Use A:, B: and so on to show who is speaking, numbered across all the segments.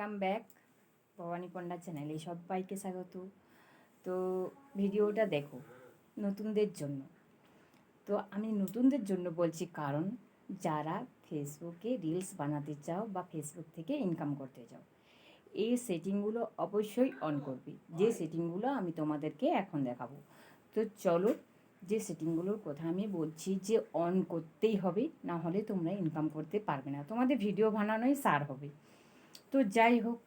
A: Welcome back Bhabani Panda চ্যানেলে সবাইকে স্বাগত। তো ভিডিওটা দেখো, নতুনদের জন্য। তো আমি নতুনদের জন্য বলছি কারণ, যারা ফেসবুকে রিলস বানাতে চাও বা ফেসবুক থেকে ইনকাম করতে চাও, এই সেটিংগুলো অবশ্যই অন করবে। যে সেটিংগুলো আমি তোমাদেরকে এখন দেখাবো। তো চলো, যে সেটিংগুলোর কথা আমি বলছি যে অন করতেই হবে, না হলে তোমরা ইনকাম করতে পারবে না। তোমাদের ভিডিও বানানোই সার হবে। তো যাই হোক,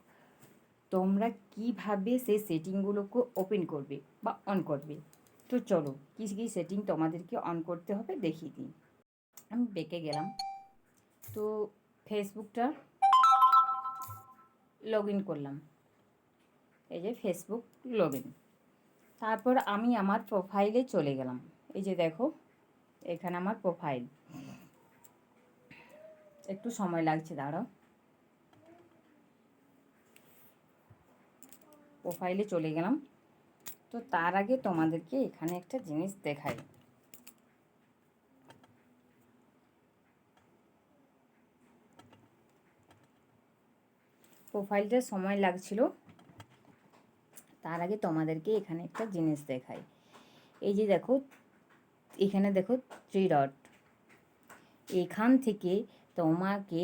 A: তোমরা কীভাবে সেই সেটিংগুলোকে ওপেন করবে বা অন করবে? তো চলো, কী কী সেটিং তোমাদেরকে অন করতে হবে দেখিয়ে দিই। আমি বেঁকে গেলাম। তো ফেসবুকটা লগ ইন করলাম। এই যে ফেসবুক লগ ইন তারপর আমি আমার প্রোফাইলে চলে গেলাম। এই যে দেখো, এখানে আমার প্রোফাইল একটু সময় লাগছে, দাঁড়াও। প্রোফাইলে চলে গেলাম। তো তার আগে তোমাদেরকে এখানে একটা জিনিস দেখাই। প্রোফাইলটা সময় লাগছিল। তার আগে তোমাদেরকে এখানে একটা জিনিস দেখাই। এই যে দেখো, এখানে দেখো থ্রি ডট এখান থেকে তোমাকে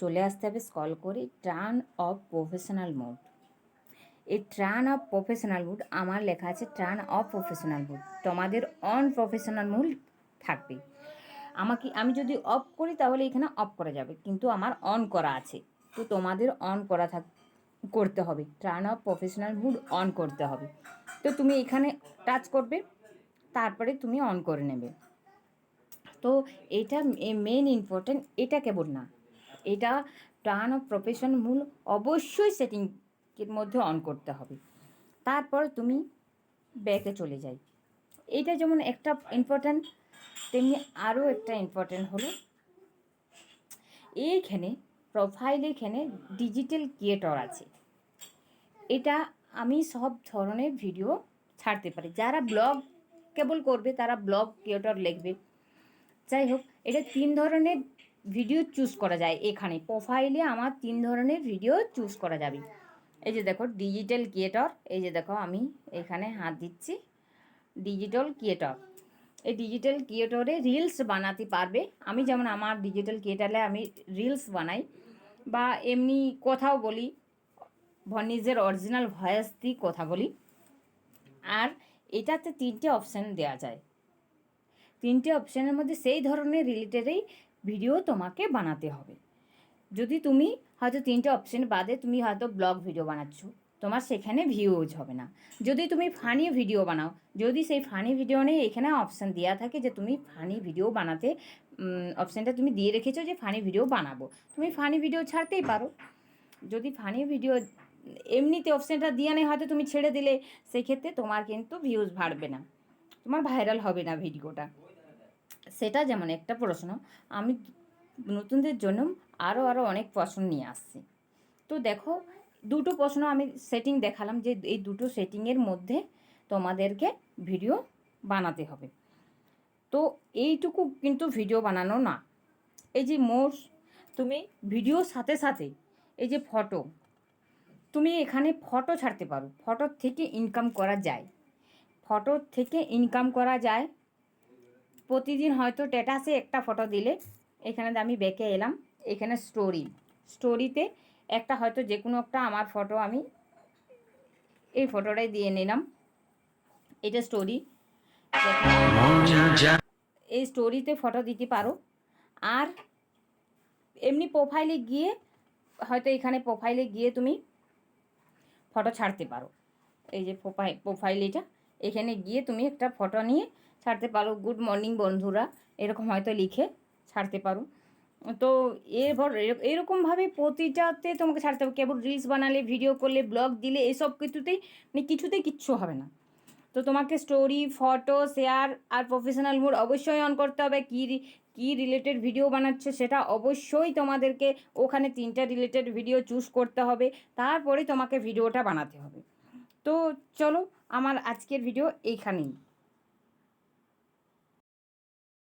A: চলে আসতে হবে স্কল করে টার্ন অফ প্রফেশনাল মোড এই ট্রান অফ প্রফেশনাল মুড আমার লেখা আছে ট্রান অফ প্রফেশনাল মুড তোমাদের অন প্রফেশনাল মুড থাকবে। আমাকে, আমি যদি অফ করি তাহলে এখানে অফ করা যাবে, কিন্তু আমার অন করা আছে। তো তোমাদের অন করা থাক, করতে হবে। Turn off professional mode on করতে হবে। তো তুমি এখানে টাচ করবে, তারপরে তুমি অন করে নেবে। তো এটা মেন ইম্পর্টেন্ট এটা কেবল না। এটা টার্ন অফ প্রফেশন মূল অবশ্যই সেটিং এর মধ্যে অন করতে হবে। তারপর তুমি ব্যাকে চলে যাই। এইটা যেমন একটা ইম্পর্ট্যান্ট তেমনি আরও একটা ইম্পর্ট্যান্ট হলো, এইখানে প্রোফাইল এখানে ডিজিটাল ক্রিয়েটর আছে। এটা আমি সব ধরনের ভিডিও ছাড়তে পারি। যারা ব্লগ কেবল করবে, তারা ব্লগ ক্রিয়েটর লিখবে। যাই হোক, এটা তিন ধরনের ভিডিও চুজ করা যায় এখানে। প্রোফাইলে আমার তিন ধরনের ভিডিও চুজ করা যাবে। এই যে দেখো ডিজিটাল ক্রিয়েটর এই যে দেখো আমি এখানে হাত দিচ্ছি। ডিজিটাল ক্রিয়েটর এই ডিজিটাল ক্রিয়েটরে রিলস বানাতে পারবে। আমি যেমন আমার ডিজিটাল ক্রিয়েটারে আমি রিলস বানাই বা এমনি কথাও বলি নিজের অরিজিনাল ভয়েস দিয়ে কথা বলি। আর এটাতে তিনটে অপশান দেওয়া যায়। তিনটে অপশানের মধ্যে সেই ধরনের রিলেটেডেই ভিডিও তোমাকে বানাতে হবে। যদি তুমি হয়তো তিনটে অপশন বাদে তুমি হয়তো ব্লগ ভিডিও বানাচ্ছ। তোমার সেখানে ভিউজ হবে না। যদি তুমি ফানি ভিডিও বানাও, যদি সেই ফানি ভিডিও নেই, এখানে অপশান দেওয়া থাকে যে তুমি ফানি ভিডিও বানাতে অপশানটা তুমি দিয়ে রেখেছো যে ফানি ভিডিও বানাবো। তুমি ফানি ভিডিও ছাড়তেই পারো। যদি ফানি ভিডিও এমনিতে অপশানটা দিয়ে নেই, হয়তো তুমি ছেড়ে দিলে, সেক্ষেত্রে তোমার কিন্তু ভিউজ বাড়বে না। তোমার ভাইরাল হবে না ভিডিওটা সেটা যেমন একটা প্রশ্ন। আমি নতুনদের জন্য আরও আরও অনেক প্রশ্ন নিয়ে আসছি। তো দেখো, দুটো প্রশ্ন আমি সেটিং দেখালাম যে এই দুটো সেটিংয়ের মধ্যে তোমাদেরকে ভিডিও বানাতে হবে। তো এইটুকু কিন্তু ভিডিও বানানো না। এই যে মোর, তুমি ভিডিওর সাথে সাথে এই যে ফটো তুমি এখানে ফটো ছাড়তে পারো। ফটোর থেকে ইনকাম করা যায়। ফটোর থেকে ইনকাম করা যায়। প্রতিদিন হয়তো স্ট্যাটাসে একটা ফটো দিলে এখানে আমি বেঁকে এলাম। এখানে স্টোরি স্টোরিতে একটা হয়তো যে কোনো একটা আমার ফটো আমি এই ফটোটাই দিয়ে নিলাম। এটা স্টোরি এই স্টোরিতে ফটো দিতে পারো। আর এমনি প্রোফাইলে গিয়ে হয়তো এখানে প্রোফাইলে গিয়ে তুমি ফটো ছাড়তে পারো। এই যে প্রোফাইল এটা। এখানে গিয়ে তুমি একটা ফটো নিয়ে ছাড়তে পারো। গুড মর্নিং বন্ধুরা। এরকম হয়তো লিখে। ছাড়তে পারো। তো এরপর এরকমভাবে প্রতিটাতে তোমাকে ছাড়তে হবে। কেবল রিলস বানালে ভিডিও করলে ব্লগ দিলে, এসব কিছুতেই মানে কিছুতেই কিচ্ছু হবে না। তো তোমাকে স্টোরি ফটো শেয়ার আর প্রফেশনাল মুড অবশ্যই অন করতে হবে। কী কী রিলেটেড ভিডিও বানাচ্ছে সেটা অবশ্যই তোমাদেরকে ওখানে তিনটা রিলেটেড ভিডিও চুজ করতে হবে। তারপরে তোমাকে ভিডিওটা বানাতে হবে। তো চলো, আমার আজকের ভিডিও এইখানেই।